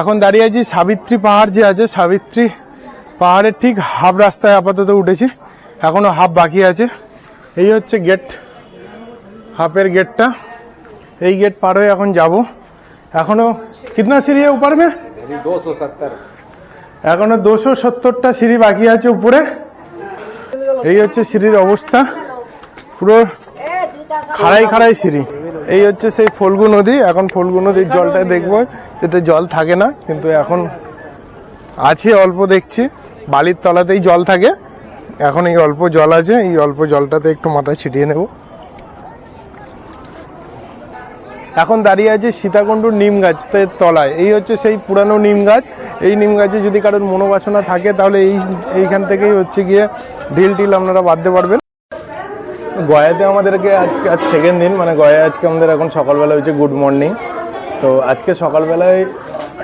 এখন দাঁড়িয়ে আছি সাবিত্রী পাহাড় যে আছে সাবিত্রী পাহাড়ের ঠিক হাফ রাস্তায় আপাতত উঠেছি। এখনও হাফ বাকি আছে। এই হচ্ছে গেট হাফের গেটটা এই গেট পার হয়ে এখন যাব। এখনও কিতনা সিঁড়ি উপার মে? দুশো সত্তর। এখনও দুশো সত্তরটা সিঁড়ি বাকি আছে উপরে। এই হচ্ছে সিঁড়ির অবস্থা। পুরো খাড়াই খাড়াই সিঁড়ি। এই হচ্ছে সেই ফলগু নদী। এখন ফলগু নদীর জলটা দেখব। এতে জল থাকে না, কিন্তু এখন আছে, অল্প দেখছি। বালির তলাতেই জল থাকে। এখন এই অল্প জল আছে, এই অল্প জলটাতে একটু মাথায় ছিটিয়ে নেব। এখন দাঁড়িয়ে আছে সীতাকুণ্ডুর নিম গাছের তলায়। এই হচ্ছে সেই পুরানো নিম গাছ। এই নিম গাছে যদি কারোর মনোবাসনা থাকে, তাহলে এই, এইখান থেকেই হচ্ছে গিয়ে ঢিল টিল আপনারা বাঁধতে পারবেন। গয়াতে আমাদেরকে আজকে, আজ সেকেন্ড দিন মানে গয়া আজকে আমাদের এখন সকালবেলা হয়েছে গুড মর্নিং তো আজকে সকালবেলায়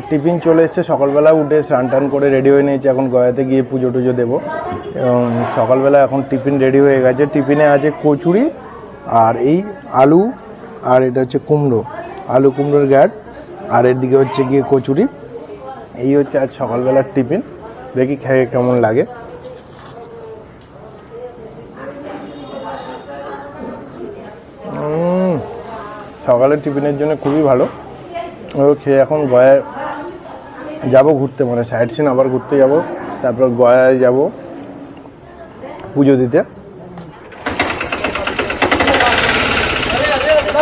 টিফিন চলে এসছে। সকালবেলা উঠে স্নান টান করে রেডি হয়ে নিয়েছি। এখন গয়াতে গিয়ে পুজো টুজো দেবো। এবং সকালবেলা এখন টিফিন রেডি হয়ে গেছে। টিফিনে আছে কচুরি আর এই আলু আর এটা হচ্ছে কুমড়ো। আলু কুমড়োর গ্যাট আর এর দিকে হচ্ছে গিয়ে কচুরি। এই হচ্ছে আজ সকালবেলার টিফিন। দেখি খেয়ে কেমন লাগে। সকালের টিফিনের জন্য খুবই ভালো। ও খেয়ে এখন গয়ায় যাব ঘুরতে মানে সাইড সিন আবার ঘুরতে যাব তারপর গয়ায় যাব পুজো দিতে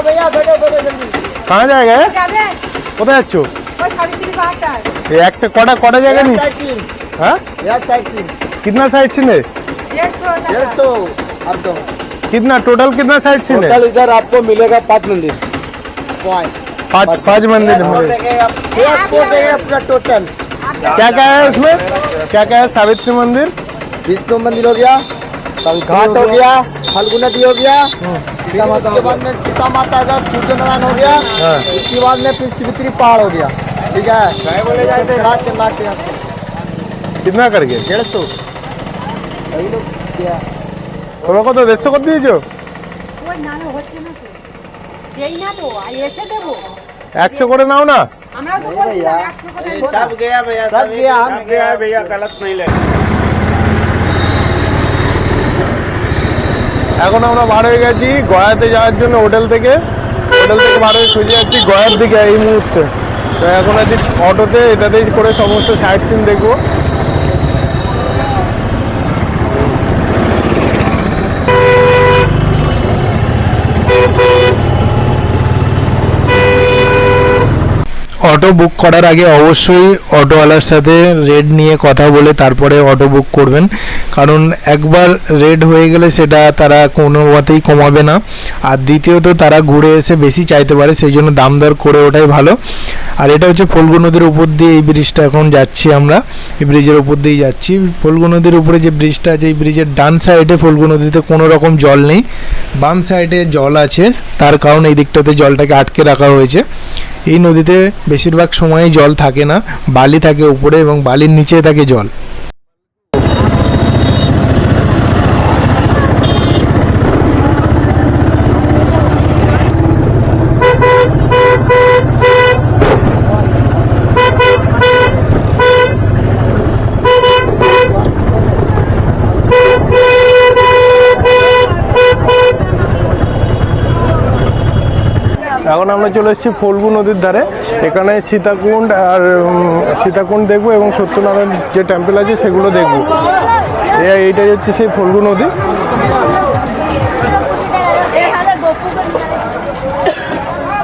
भैया बैठो बैठो जल्दी কাহা জায়গা যাবে কোথায় যাচ্ছ ওই সাবিত্রী পাহাড়টায় এই একটা কটা কটা জায়গা নি साइड सीन হ্যাঁ यस साइड सीन कितना साइड सीन है দেড়শো डेढ़ টাকা सौ अब दो कितना टोटल कितना साइड सीन है टोटल इधर आपको मिलेगा पाँच मंदिर पॉइंट पाँच पाँच मंदिर मिले पूरा टोटल क्या क्या है उसमें क्या क्या है सावित्री मंदिर विष्णु मंदिर हो गया घाट हो गया फाल्गु नदी हो गया फिर उसके बाद में सीता माता का सूर्य नारायण हो गया हाँ। उसके बाद में फिर सिवित्री पहाड़ हो गया ठीक है चढ़ा के ला के आपको कितना करके डेढ़ सौ वही लोग दिया তোমরা কত দেড়শো কত দিয়েছো দেই না তো আর এসে দেবো একশো করে নাও না আমরাও তো नहीं भैया বলছিলাম একশো করে দেবো। सब गया भैया सब गया हम गया भैया गलत नहीं ले এখন আমরা বার হয়ে গেছি গয়াতে যাওয়ার জন্য হোটেল থেকে হোটেল থেকে বার হয়ে চলে যাচ্ছি গয়ার দিকে এই মুহূর্তে তো এখন আছি অটোতে এটাতেই করে সমস্ত সাইড সিন দেখবো অটো বুক করার আগে অবশ্যই অটোওয়ালার সাথে রেড নিয়ে কথা বলে তারপরে অটো বুক করবেন। কারণ একবার রেড হয়ে গেলে সেটা তারা কোনো মতেই কমাবে না। আর দ্বিতীয়ত তারা ঘুরে এসে বেশি চাইতে পারে, সেই জন্য দাম দর করে ওটাই ভালো। আর এটা হচ্ছে ফল্গু নদীর উপর দিয়ে এই ব্রিজটা এখন যাচ্ছি আমরা। এই ব্রিজের উপর দিয়েই যাচ্ছি। ফল্গু নদীর উপরে যে ব্রিজটা আছে, এই ব্রিজের ডান সাইডে ফল্গু নদীতে কোনো রকম জল নেই। বাম সাইডে জল আছে, তার কারণ এই দিকটাতে জলটাকে আটকে রাখা হয়েছে। এই নদীতে বেশিরভাগ সময়ই জল থাকে না। বালি থাকে উপরে এবং বালির নিচে থাকে জল। এখন আমরা চলে এসেছি ফল্গু নদীর ধারে। এখানে সীতাকুণ্ড আর সীতাকুণ্ড দেখব এবং সত্যনারায়ণ যে টেম্পল আছে সেগুলো দেখব। এইটাই হচ্ছে সেই ফলগু নদী।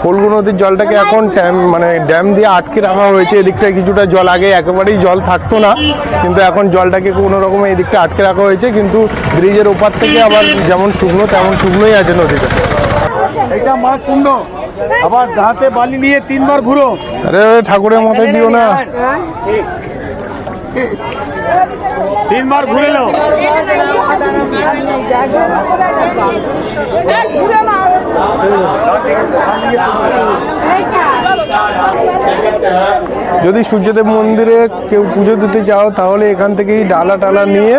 ফল্গু নদীর জলটাকে এখন ড্যাম মানে ড্যাম দিয়ে আটকে রাখা হয়েছে। এদিকটায় কিছুটা জল আগে একেবারেই জল থাকতো না, কিন্তু এখন জলটাকে কোনো রকমে এদিকটা আটকে রাখা হয়েছে। কিন্তু ব্রিজের ওপার থেকে আবার যেমন শুকনো তেমন শুকনোই আছে নদীটা। এটা মা কুণ্ড। আবার হাতে বালি নিয়ে তিনবার ঘুরো। আরে ঠাকুরের মাথায় দিও না। তিনবার ঘুরে নাও। যদি সূর্যদেব মন্দিরে কেউ পুজো দিতে যাও তাহলে এখান থেকেই ডালা টালা নিয়ে,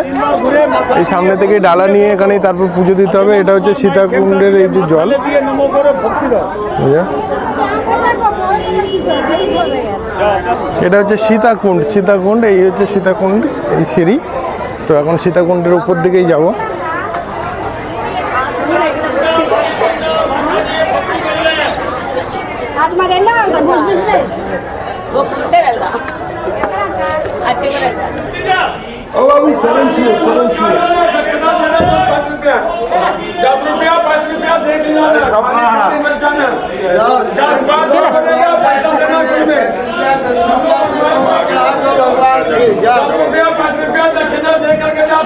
এই সামনে থেকে ডালা নিয়ে এখানেই তারপর পুজো দিতে হবে। এটা হচ্ছে সীতাকুণ্ডের এই যে জল? এটা হচ্ছে সীতাকুণ্ড। সীতাকুণ্ড, এই হচ্ছে সীতাকুণ্ড, এই সিঁড়ি। তো এখন সীতাকুণ্ডের উপর দিকেই যাব। ও বাবু চলন ছিল চলন ছিল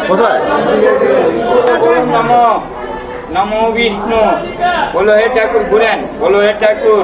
কোথায়? নমো বিষ্ণু। বলো হে ঠাকুর ঘুরেন। বলো হে ঠাকুর।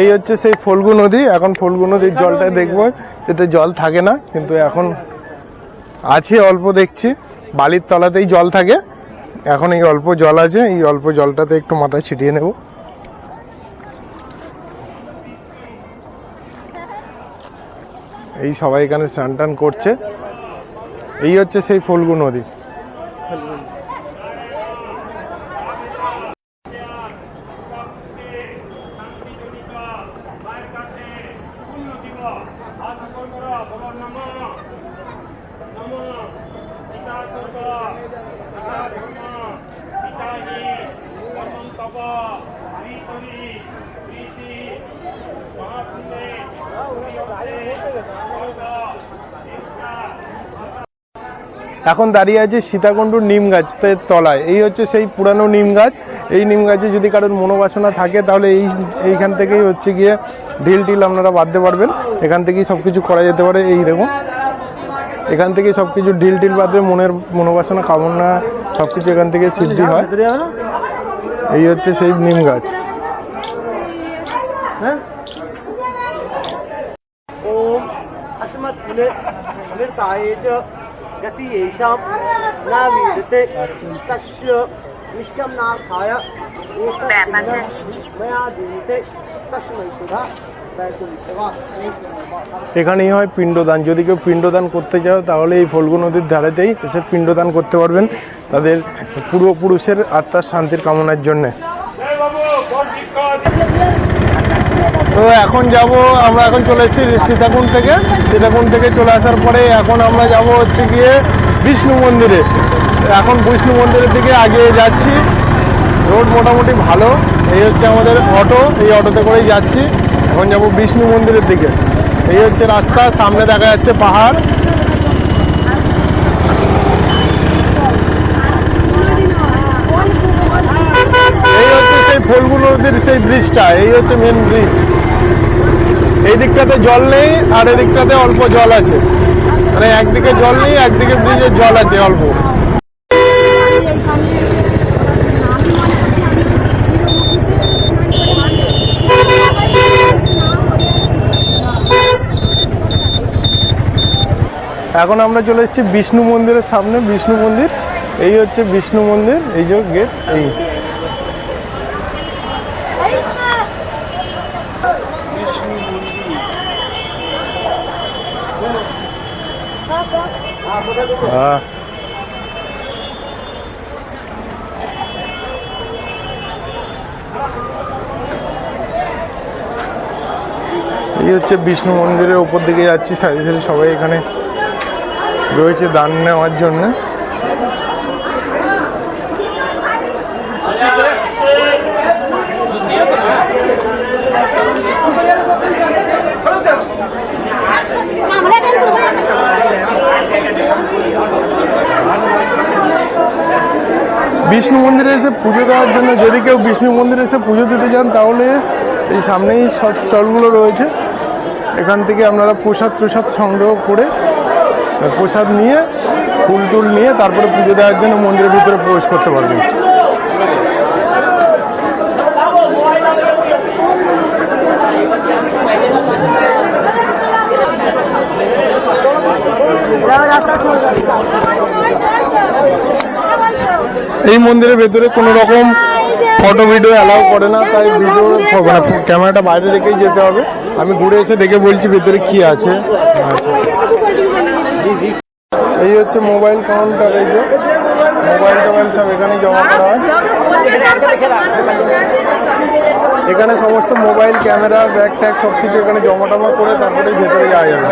এই হচ্ছে সেই ফল্গু নদী। এখন ফল্গু নদীর জলটা দেখব। এতে জল থাকে না, কিন্তু এখন আছে, অল্প দেখছি। বালির তলাতেই জল থাকে। এখন এই অল্প জল আছে, এই অল্প জলটাতে একটু মাথায় ছিটিয়ে নেব। এই সবাই এখানে স্নান টান করছে। এই হচ্ছে সেই ফল্গু নদী। এখন দাঁড়িয়ে আছে সীতাকুণ্ডুর নিম গাছের তলায়। এই হচ্ছে সেই পুরানো নিম গাছ। এই নিম গাছে যদি কারোর মনোবাসনা থাকে, তাহলে এই, এইখান থেকেই হচ্ছে গিয়ে ঢিল টিল আপনারা বাঁধতে পারবেন। এখান থেকেই সব কিছু করা যেতে পারে। এই দেখুন। এখান থেকেই সব কিছু ঢিল টিল বাঁধলে মনের মনোবাসনা, কামনা সব কিছু এখান থেকে সিদ্ধি হয়। এই হচ্ছে সেই নিম গাছ। ओम এখানেই হয় পিণ্ডদান। যদি কেউ পিণ্ডদান করতে চাও, তাহলে এই ফল্গু নদীর ধারেতেই এসে পিণ্ডদান করতে পারবেন তাদের পূর্বপুরুষের আত্মার শান্তির কামনার জন্যে। তো এখন যাব, আমরা এখন চলে এসেছি সীতাকুণ্ড থেকে। সীতাকুণ্ড থেকে চলে আসার পরে এখন আমরা যাব হচ্ছে গিয়ে বিষ্ণু মন্দিরে। এখন বিষ্ণু মন্দিরের দিকে আগে যাচ্ছি। রোড মোটামুটি ভালো। এই হচ্ছে আমাদের অটো। এই অটোতে করেই যাচ্ছি। এখন যাব বিষ্ণু মন্দিরের দিকে। এই হচ্ছে রাস্তা, সামনে দেখা যাচ্ছে পাহাড়। এই হচ্ছে সেই ফলগু নদীর সেই ব্রিজটা এই হচ্ছে মেন ব্রিজ এই দিকটাতে জল নেই, আর এদিকটাতে অল্প জল আছে। মানে একদিকে জল নেই, একদিকে ব্রিজের জল আছে অল্প। এখন আমরা চলে এসেছি বিষ্ণু মন্দিরের সামনে, বিষ্ণু মন্দির। এই হচ্ছে বিষ্ণু মন্দির, এই যে গেট, এই। এই হচ্ছে বিষ্ণু মন্দিরের উপর দিকে যাচ্ছি, সারি সারি সবাই এখানে রয়েছে দান নেওয়ার জন্য। বিষ্ণু মন্দিরে এসে পুজো দেওয়ার জন্য যদি কেউ বিষ্ণু মন্দিরে এসে পুজো দিতে চান তাহলে এই সামনেই সব স্টলগুলো রয়েছে। এখান থেকে আপনারা প্রসাদ প্রসাদ সংগ্রহ করে প্রসাদ নিয়ে, ফুল টুল নিয়ে তারপরে পুজো দেওয়ার জন্য মন্দিরের ভিতরে প্রবেশ করতে পারবেন। এই মন্দিরের ভেতরে কোনো রকম ফটো ভিডিও অ্যালাউ করে না, তাই ভিডিও ক্যামেরাটা মানে বাইরে রেখেই যেতে হবে। আমি ঘুরে এসে দেখে বলছি ভেতরে কি আছে। আচ্ছা এই হচ্ছে মোবাইল কাউন্টার এই যে। মোবাইল টোবাইল সব এখানে জমা করা হয়। এখানে সমস্ত মোবাইল, ক্যামেরা, ব্যাগ ট্যাগ সব কিছু এখানে জমা টমা করে তারপরে ভেতরে যাওয়া যাবে।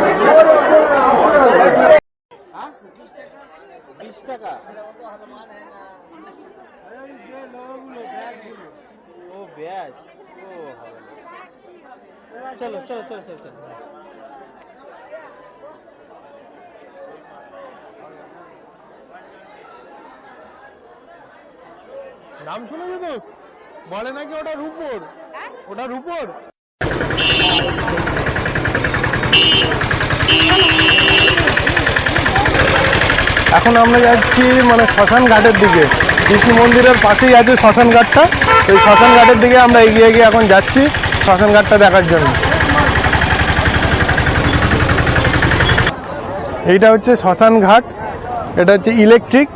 নাম শুনেছো তো বলে নাকি ওটা রূপোর? ওটা রূপোর? এখন আমরা যাচ্ছি মানে শ্মশান ঘাটের দিকে। কৃষি মন্দিরের পাশেই আছে শ্মশান ঘাটটা। এই শ্মশান ঘাটের দিকে আমরা এগিয়ে গিয়ে এখন যাচ্ছি শ্মশান ঘাটটা দেখার জন্য। এইটা হচ্ছে শ্মশান ঘাট এটা হচ্ছে ইলেকট্রিক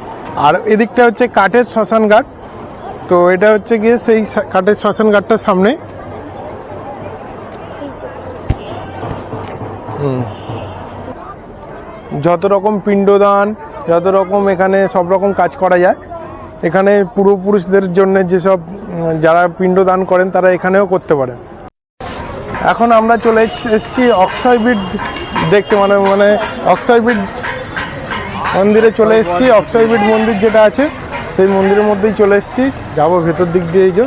আর এদিকটা হচ্ছে কাঠের শ্মশান ঘাট। তো এটা হচ্ছে গিয়ে সেই কাঠের শ্মশান ঘাটটার সামনে। যত রকম পিণ্ডদান, যত রকম এখানে সব রকম কাজ করা যায়, এখানে পূর্বপুরুষদের জন্য যেসব যারা পিণ্ডদান করেন, তারা এখানেও করতে পারেন। এখন আমরা চলে এস- এসেছি অক্ষয়বীট দেখতে মানে মানে অক্ষয়বীট মন্দিরে চলে এসেছি। অক্ষয়বীট মন্দির যেটা আছে সেই মন্দিরের মধ্যেই চলে এসেছি। যাব ভেতর দিক দিয়ে এই যে।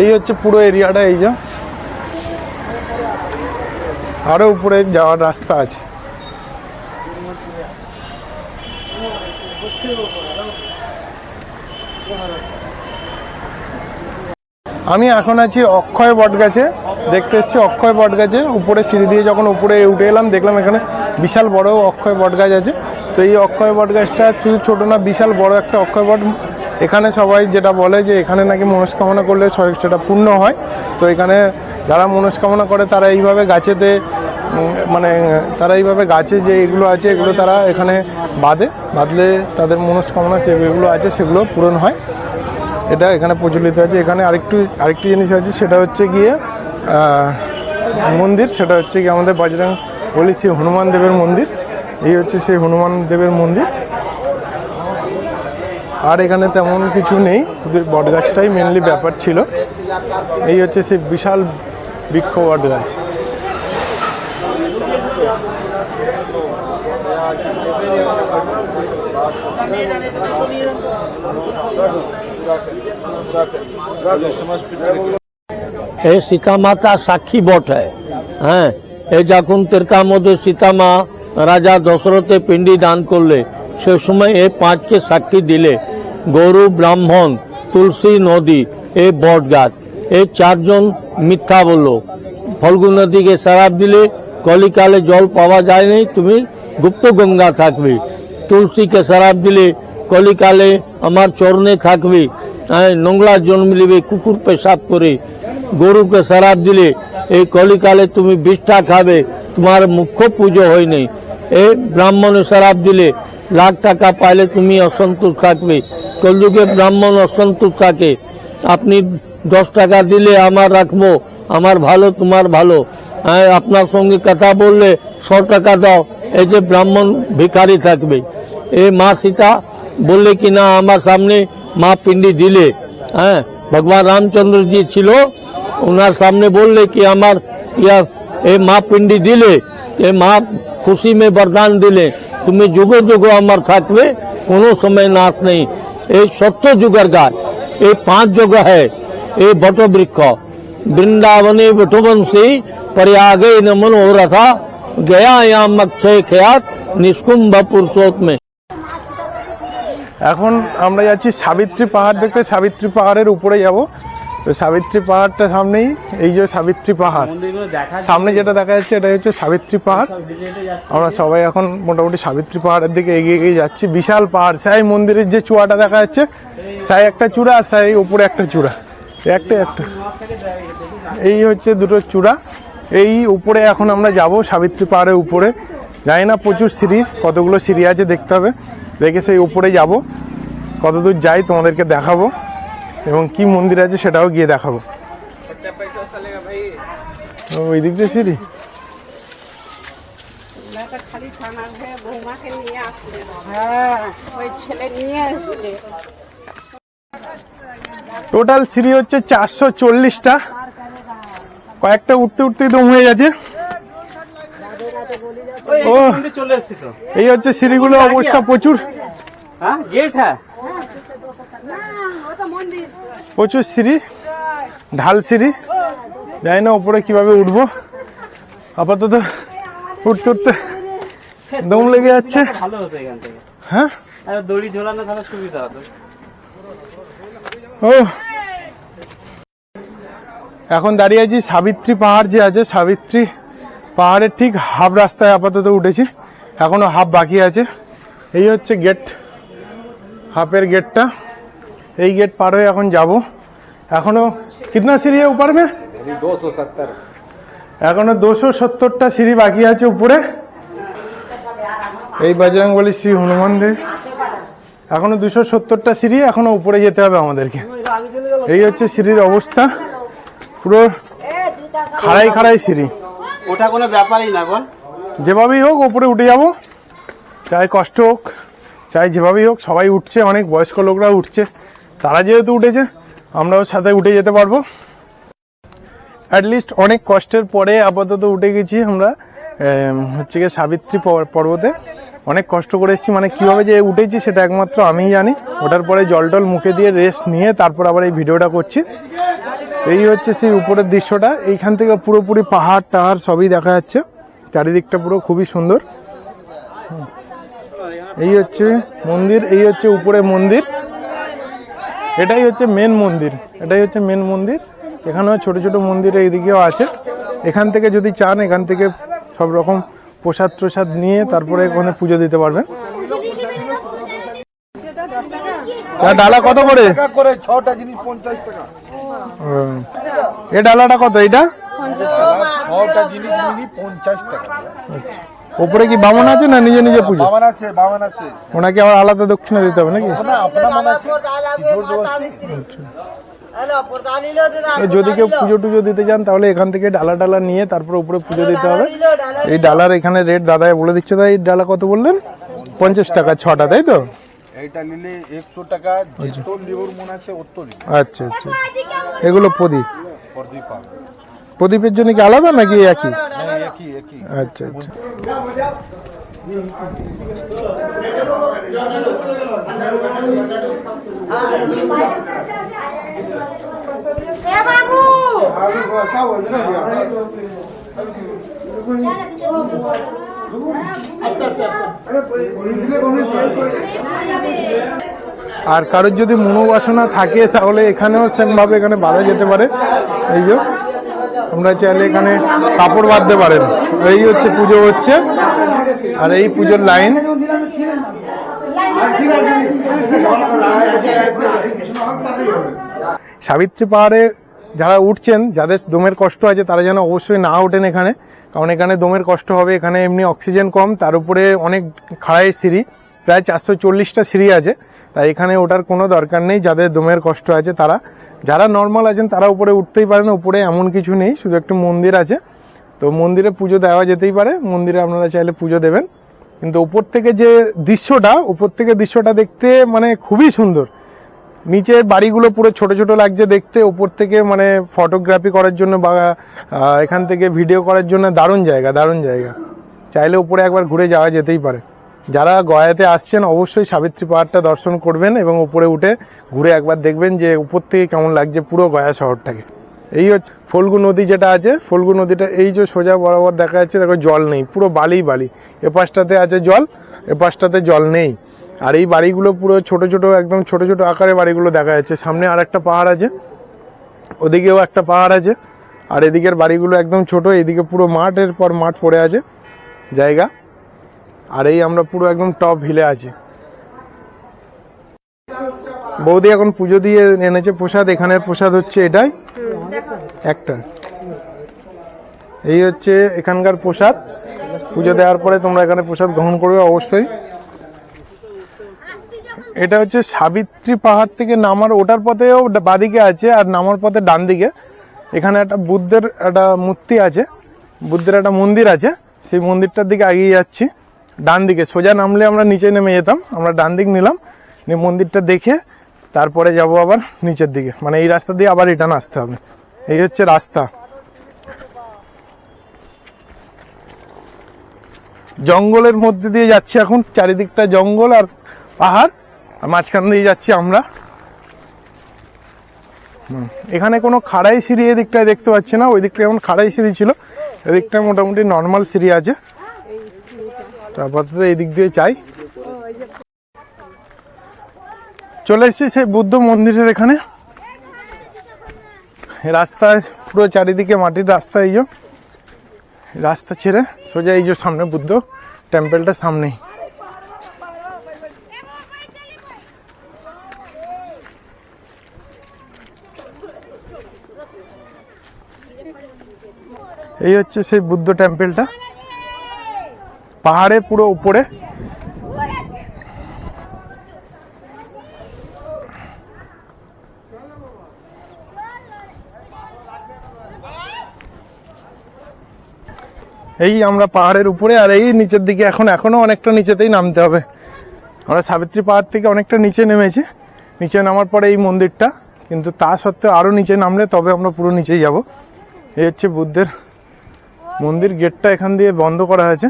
এই হচ্ছে পুরো এরিয়াটা, এই যে। আরও উপরে যাওয়ার রাস্তা আছে। আমি এখন আছি অক্ষয় বটগাছে। দেখতে এসেছি অক্ষয় বট বটগাছে। উপরে সিঁড়ি দিয়ে যখন উপরে উঠে এলাম, দেখলাম এখানে বিশাল বড় অক্ষয় বটগাছ আছে। তো এই অক্ষয় বটগাছটা শুধু ছোট না, বিশাল বড় একটা অক্ষয় বট। এখানে সবাই যেটা বলে যে এখানে নাকি মনস্কামনা করলে সেটা পূর্ণ হয়। তো এখানে যারা মনস্কামনা করে, তারা এইভাবে গাছেতে মানে তারা এইভাবে গাছে যে এগুলো আছে, এগুলো তারা এখানে বাঁধে। বাঁধলে তাদের মনস্কামনা যেগুলো আছে, সেগুলো পূরণ হয়। এটা এখানে প্রচলিত আছে। এখানে আরেকটু, আরেকটি জিনিস আছে, সেটা হচ্ছে গিয়ে মন্দির সেটা হচ্ছে গিয়ে আমাদের বজরং বলি শ্রী হনুমান দেবের মন্দির এই হচ্ছে সেই হনুমান দেবের মন্দির আর এখানে তেমন কিছু নেই শুধু বটগাছটাই মেনলি ব্যাপার ছিল এই হচ্ছে সেই বিশাল বৃক্ষ বটগাছ এ সীতা মাতা সাক্ষী বটে হ্যাঁ? এই যখন তেরকার মধ্যে সীতা মা রাজা দশরথে পিণ্ডি দান করলে, সে সময় এ পাঁচকে সাক্ষী দিলে। গরু, ব্রাহ্মণ, তুলসী নদী, এ বট গাছ। এই চারজন মিথ্যা বলল। ফল্গু নদীকে শরাব দিলে, কলিকালে জল পাওয়া যায়নি তুমি গুপ্ত গঙ্গা থাকবে। তুলসীকে শরাব দিলে কলিকালে আমার চরণে থাকবে নোংলা জন্ম নিবে কুকুর পেশাব করে গরুকে শরাব দিলে এই কলিকালে তুমি বিষ্ঠা খাবে তোমার মুখ্য পুজো হয়নি এই ব্রাহ্মণে শরাব দিলে লাখ টাকা পাইলে তুমি অসন্তোষ থাকবে। কলযুগে ব্রাহ্মণ অসন্তোষ থাকে। আপনি দশ টাকা দিলে আমার রাখব আমার ভালো তোমার ভালো। হ্যাঁ, আপনার সঙ্গে কথা বললে শ টাকা দাও এই যে ব্রাহ্মণ ভিখারি থাকবে। এই মা সীতা বললে কি না আমার সামনে মা পিণ্ডি দিলে হ্যাঁ ভগবান রামচন্দ্র জি ছিল ওনার সামনে বললে কি আমার ইয়া এই মা পিণ্ডি দিলে এ মা খুশি মে বরদান দিলে তুমি যুগে যুগে আমার থাকবে কোনো সময় নাশ নেই এই সত্য যুগের গাছ এই পাঁচ যুগ है এই বট বৃক্ষ वृंदावने विठुवंशी प्रयागे न मनोरथा गया याम अक्षय ख्यात निष्कुंभ पुरुषोत में এখন আমরা যাচ্ছি সাবিত্রী পাহাড় দেখতে। সাবিত্রী পাহাড়ের উপরে যাব। তো সাবিত্রী পাহাড়টা সামনেই, এই যে সাবিত্রী পাহাড়। সামনে যেটা দেখা যাচ্ছে এটা হচ্ছে সাবিত্রী পাহাড়। আমরা সবাই এখন মোটামুটি সাবিত্রী পাহাড়ের দিকে এগিয়ে এগিয়ে যাচ্ছি। বিশাল পাহাড়। সাই মন্দিরের যে চূড়াটা দেখা যাচ্ছে, সাই একটা চূড়া, আর সাই উপরে একটা চূড়া। একটা একটা। এই হচ্ছে দুটো চূড়া। এই উপরে এখন আমরা যাব সাবিত্রী পাহাড়ের উপরে। জানি না প্রচুর সিঁড়ি, কতগুলো সিঁড়ি আছে দেখতে হবে। দেখে সেই উপরে যাব। কতদূর যাই তোমাদেরকে দেখাবো এবং কি মন্দির আছে সেটাও গিয়ে দেখাবো। ওই দিক দিয়ে সিঁড়ি? থানার হয়ে টোটাল সিঁড়ি হচ্ছে চারশো চল্লিশটা। কয়েকটা উঠতে উঠতেই দম হয়ে গেছে। ও চলে এসছি তো এই হচ্ছে সিঁড়িগুলো অবস্থা প্রচুর। হ্যাঁ গেট হ্যাঁ। প্রচুর সিঁড়ি ঢাল সিঁড়ি। জানি না উপরে কীভাবে উঠবো। আপাতত উঠতে উঠতে দম লেগে যাচ্ছে। ভালো হতো এখান থেকে। হ্যাঁ? দড়ি ঝোলানো তাহলে সুবিধা হতো। ও। এখন দাঁড়িয়ে আছি সাবিত্রী পাহাড় যে আছে সাবিত্রী পাহাড়ের ঠিক হাফ রাস্তায় আপাতত উঠেছি। এখনও হাফ বাকি আছে। এই হচ্ছে গেট হাফের গেটটা এই গেট পার হয়ে এখন যাব। এখনও কিতনা সিঁড়ি উপর মে? এখনও দুশো সত্তরটা সিঁড়ি বাকি আছে উপরে। এই বাজরং বলি শ্রী হনুমান দেব। এখনও দুশো সত্তরটা সিঁড়ি এখনও উপরে যেতে হবে আমাদেরকে। এই হচ্ছে সিঁড়ির অবস্থা। পুরো খাড়াই খাড়াই সিঁড়ি। ওটা কোনো ব্যাপারই না, বল। যেভাবেই হোক, ওপরে উঠে যাব। চাই কষ্ট হোক, চাই যেভাবেই হোক, সবাই উঠছে, অনেক বয়স্ক লোকরা উঠছে। তারা যেহেতু উঠেছে, আমরাও সাথে উঠে যেতে পারব। অ্যাটলিস্ট অনেক কষ্টের পরে আপাতত উঠে গেছি আমরা হচ্ছে গিয়ে সাবিত্রী পর- পর্বতে। অনেক কষ্ট করে এসেছি মানে কীভাবে যে উঠেছি সেটা একমাত্র আমিই জানি। ওটার পরে জল টল মুখে দিয়ে রেস্ট নিয়ে তারপর আবার এই ভিডিওটা করছি। এই হচ্ছে সেই উপরের দৃশ্যটা। এইখান থেকে পুরোপুরি পাহাড় টাহাড় সবই দেখা যাচ্ছে। চারিদিকটা পুরো খুবই সুন্দর। এই হচ্ছে মন্দির, এই হচ্ছে উপরে মন্দির। এটাই হচ্ছে মেন মন্দির। এটাই হচ্ছে মেন মন্দির। এখানেও ছোট ছোট মন্দির এইদিকেও আছে। এখান থেকে যদি চান, এখান থেকে সব রকম প্রসাদ প্রসাদ নিয়ে তারপরে ওখানে পুজো দিতে পারবেন। ডালা কত করে? করে ছটা জিনিস পঞ্চাশ টাকা। এ ডালাটা কত এটা ছটা জিনিস মিলি পঞ্চাশ টাকা। ওপরে কি বামন আছে না নিজে নিজে পুজো? বাবান আছে ওনাকে আবার আলাদা দক্ষিণা দিতে হবে নাকি? না আপনার মনে আছে। যদি কেউ পুজো টুজো দিতে চান তাহলে এখান থেকে ডালা ডালা নিয়ে তারপর উপরে পুজো দিতে হবে। এই ডালার এখানে রেট দাদাই বলে দিচ্ছে তাই এই ডালা কত বললেন? পঞ্চাশ টাকা ছটা তাই তো? এইটা নিলে একশো টাকা যেত লেবুর মন আছে ওর আচ্ছা আচ্ছা। এগুলো প্রদীপ? প্রদীপ প্রদীপের জন্য কি আলাদা নাকি একই? একই একই। আচ্ছা আচ্ছা। আর কারোর যদি মনোবাসনা থাকে, তাহলে এখানেও সেম ভাবে এখানে বাঁধা যেতে পারে। এই যে আমরা চাইলে এখানে কাপড় বাঁধতে পারেন। এই হচ্ছে, পুজো হচ্ছে। আর এই পুজোর লাইন সাবিত্রী পাহাড়ে যারা উঠছেন, যাদের দমের কষ্ট আছে, তারা যেন অবশ্যই না ওঠেন এখানে। কারণ এখানে দমের কষ্ট হবে, এখানে এমনি অক্সিজেন কম, তার উপরে অনেক খাড়াই সিঁড়ি, প্রায় চারশো চল্লিশটা সিঁড়ি আছে। তাই এখানে ওঠার কোনো দরকার নেই, যাদের দমের কষ্ট আছে তারা। যারা নর্মাল আছেন, তারা উপরে উঠতেই পারেন, উপরে এমন কিছু নেই, শুধু একটু মন্দির আছে। তো মন্দিরে পুজো দেওয়া যেতেই পারে। মন্দিরে আপনারা চাইলে পুজো দেবেন। কিন্তু উপর থেকে যে দৃশ্যটা, উপর থেকে দৃশ্যটা দেখতে মানে খুবই সুন্দর। নিচের বাড়িগুলো পুরো ছোট ছোট লাগছে দেখতে। উপর থেকে মানে ফটোগ্রাফি করার জন্য বা এখান থেকে ভিডিও করার জন্য দারুণ জায়গা দারুণ জায়গা। চাইলে উপরে একবার ঘুরে যাওয়া যেতেই পারে। যারা গয়াতে আসছেন, অবশ্যই সাবিত্রী পাহাড়টা দর্শন করবেন এবং উপরে উঠে ঘুরে একবার দেখবেন যে উপর থেকে কেমন লাগছে পুরো গয়া শহরটাকে। এই হচ্ছে ফল্গু নদী যেটা আছে, ফল্গু নদীটা এই যে সোজা বরাবর দেখা যাচ্ছে, দেখো জল নেই, পুরো বালি বালি। এ পাশটাতে আছে জল, এ পাশটাতে জল নেই। আর এই বাড়িগুলো পুরো ছোট ছোট, একদম ছোট ছোট আকারে বাড়িগুলো দেখা যাচ্ছে। সামনে আর একটা পাহাড় আছে, ওদিকেও একটা পাহাড় আছে। আর এদিকের বাড়িগুলো একদম ছোট, এদিকে পুরো মাঠের পর মাঠ পড়ে আছে জায়গা। আর এই আমরা পুরো একদম টপ হিলে আছি। বৌদি এখন পুজো দিয়ে এনেছে প্রসাদ, এখানের প্রসাদ হচ্ছে এটাই। একটা। এই হচ্ছে এখানকার প্রসাদ। পুজো দেওয়ার পরে তোমরা এখানে প্রসাদ গ্রহণ করবে অবশ্যই। এটা হচ্ছে সাবিত্রী পাহাড় থেকে নামার, ওটার পথেও বাদিকে আছে আর নামার পথে ডান দিকে এখানে একটা বুদ্ধের একটা মূর্তি আছে, বুদ্ধের একটা মন্দির আছে। সেই মন্দিরটার দিকে এগিয়ে যাচ্ছি। ডান দিকে সোজা নামলে আমরা নিচে নেমে যেতাম, আমরা ডান দিক নিলাম মন্দিরটা দেখে তারপরে যাব আবার নিচের দিকে। মানে এই রাস্তা দিয়ে আবার রিটার্ন আসতে হবে। এই হচ্ছে রাস্তা। জঙ্গলের মধ্যে দিয়ে যাচ্ছি এখন, চারিদিকটা জঙ্গল আর পাহাড়, আর মাঝখান দিয়ে যাচ্ছি আমরা। এখানে কোনো খাড়াই সিঁড়ি এই দিকটায় দেখতে পাচ্ছি না, ওই দিকটা যেমন খাড়াই সিঁড়ি ছিল এদিকটায় মোটামুটি নর্মাল সিঁড়ি আছে। তারপর তো এই দিক দিয়ে চাই চলে এসেছি সেই বুদ্ধ মন্দিরের এখানে। রাস্তায় পুরো চারিদিকে মাটির রাস্তা এই রাস্তা ছেড়ে সোজা এই সামনে বুদ্ধ টেম্পলটা সামনেই। এই হচ্ছে সেই বুদ্ধ টেম্পলটা। পাহাড়ে পুরো উপরে এই আমরা পাহাড়ের উপরে আর এই নিচের দিকে এখন এখনও অনেকটা নিচেতেই নামতে হবে। আমরা সাবিত্রী পাহাড় থেকে অনেকটা নিচে নেমেছি। নিচে নামার পরে এই মন্দিরটা কিন্তু তা সত্ত্বেও আরও নিচে নামলে তবে আমরা পুরো নিচেই যাব। এই হচ্ছে বুদ্ধের মন্দির গেটটা এখান দিয়ে বন্ধ করা হয়েছে।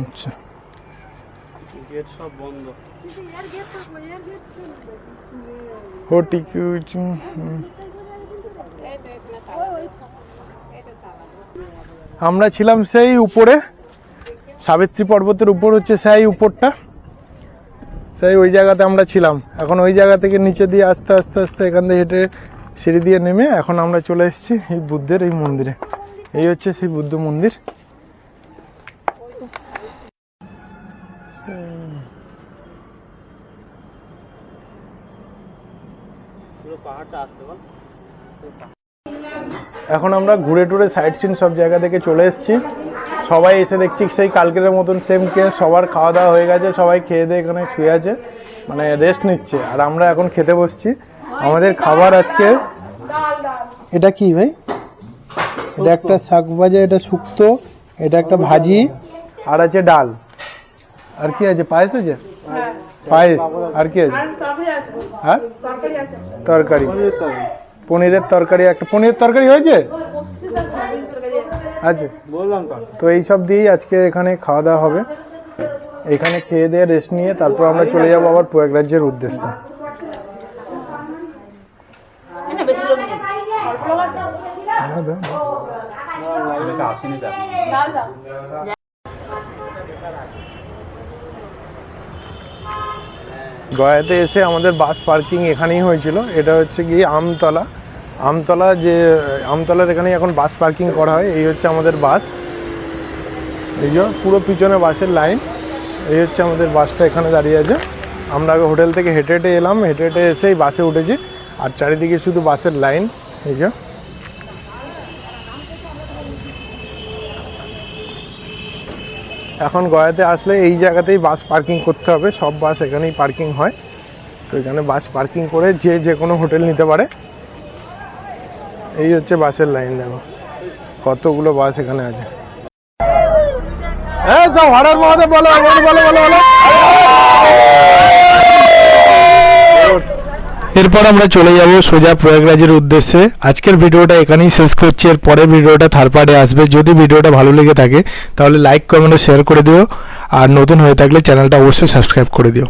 আচ্ছা। আমরা ছিলাম সেই উপরে, সাবিত্রী পর্বতের উপর হচ্ছে সেই উপরটা, সেই ওই জায়গাতে আমরা ছিলাম। এখন ওই জায়গা থেকে নিচে দিয়ে আস্তে আস্তে আস্তে এখান থেকে হেঁটে সিঁড়ি দিয়ে নেমে এখন আমরা চলে এসেছি এই বুদ্ধের এই মন্দিরে। এই হচ্ছে সেই বুদ্ধ মন্দির। এখন আমরা ঘুরে টুরে সাইড সিন সব জায়গা থেকে চলে এসেছি। সবাই এসে দেখছি সেই কালকের মতন সেম কেস সবার খাওয়া দাওয়া হয়ে গেছে সবাই খেয়ে দিয়ে এখানে শুয়ে আছে মানে রেস্ট নিচ্ছে। আর আমরা এখন খেতে বসছি। আমাদের খাবার আজকে এটা কি ভাই? এটা একটা শাক ভাজা এটা শুক্তো এটা একটা ভাজি আর আছে ডাল। আর কি আছে? পায়েস আছে? পায়েস। আর কি আছে? হ্যাঁ? তরকারি। পনিরের তরকারি একটা পনিরের তরকারি হয়েছে? আছে। তো। এই সব দিয়েই আজকে এখানে খাওয়া দাওয়া হবে। এখানে খেয়ে দিয়ে রেস্ট নিয়ে তারপর আমরা চলে যাব আবার প্রয়াগরাজ্যের উদ্দেশ্যে। গয়াতে এসে আমাদের বাস পার্কিং এখানেই হয়েছিল। এটা হচ্ছে গিয়ে আমতলা। আমতলা যে, আমতলার এখানে এখন বাস পার্কিং করা হয়। এই হচ্ছে আমাদের বাস। এই যে পুরো পিছনে বাসের লাইন। এই হচ্ছে আমাদের বাসটা এখানে দাঁড়িয়ে আছে। আমরা আগে হোটেল থেকে হেঁটে হেঁটে এলাম। হেঁটে হেঁটে এসেই বাসে উঠেছি। আর চারিদিকে শুধু বাসের লাইন। এই যে এখন গয়াতে আসলে এই জায়গাতেই বাস পার্কিং করতে হবে। সব বাস এখানেই পার্কিং হয়। তো এখানে বাস পার্কিং করে যে যে কোনো হোটেল নিতে পারে। এই হচ্ছে বাসের লাইন দেখো। কতগুলো বাস এখানে আছে। হ্যাঁ তো হরার মহাদেব বলো বলো বলো বলো বলো। এরপর আমরা চলে যাব সোজা প্রয়াগরাজের উদ্দেশ্যে। আজকের ভিডিওটা এখানেই শেষ করছি। এর পরের ভিডিওটা থার্ড পার্টে আসবে। যদি ভিডিওটা ভালো লেগে থাকে, তাহলে লাইক কমেন্ট ও শেয়ার করে দিও। আর নতুন হয়ে থাকলে চ্যানেলটা অবশ্যই সাবস্ক্রাইব করে দিও।